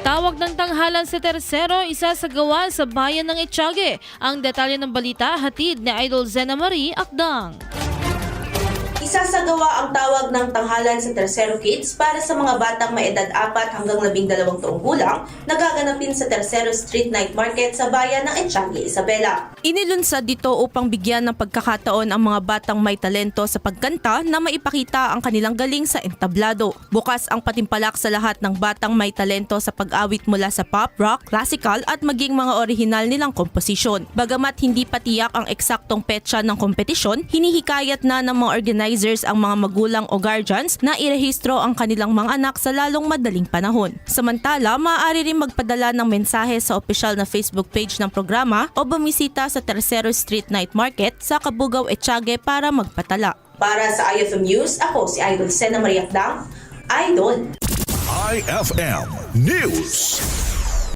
Tawag ng tanghalan sa tersero, isa sa gawa sa bayan ng Etiague. Ang detalye ng balita hatid ni Idol Zena Marie Akdang. Isasagawa ang tawag ng tanghalan sa Tercero Kids para sa mga batang may edad 4 hanggang 12 taong gulang na gaganapin sa Tercero Street Night Market sa bayan ng Etiague, Isabela. Inilunsad dito upang bigyan ng pagkakataon ang mga batang may talento sa pagkanta na maipakita ang kanilang galing sa entablado. Bukas ang patimpalak sa lahat ng batang may talento sa pag-awit mula sa pop, rock, classical at maging mga orihinal nilang komposisyon. Bagamat hindi patiyak ang eksaktong petsa ng kompetisyon, hinihikayat na ng mga organizers ang mga magulang o guardians na irehistro ang kanilang mga anak sa lalong madaling panahon. Samantala, maaari rin magpadala ng mensahe sa opisyal na Facebook page ng programa o bumisita sa Tercero Street Night Market sa Kabugaw, Etiague para magpatala. Para sa IFM News, ako si Idol Sena Maria Akdang, Idol. IFM News.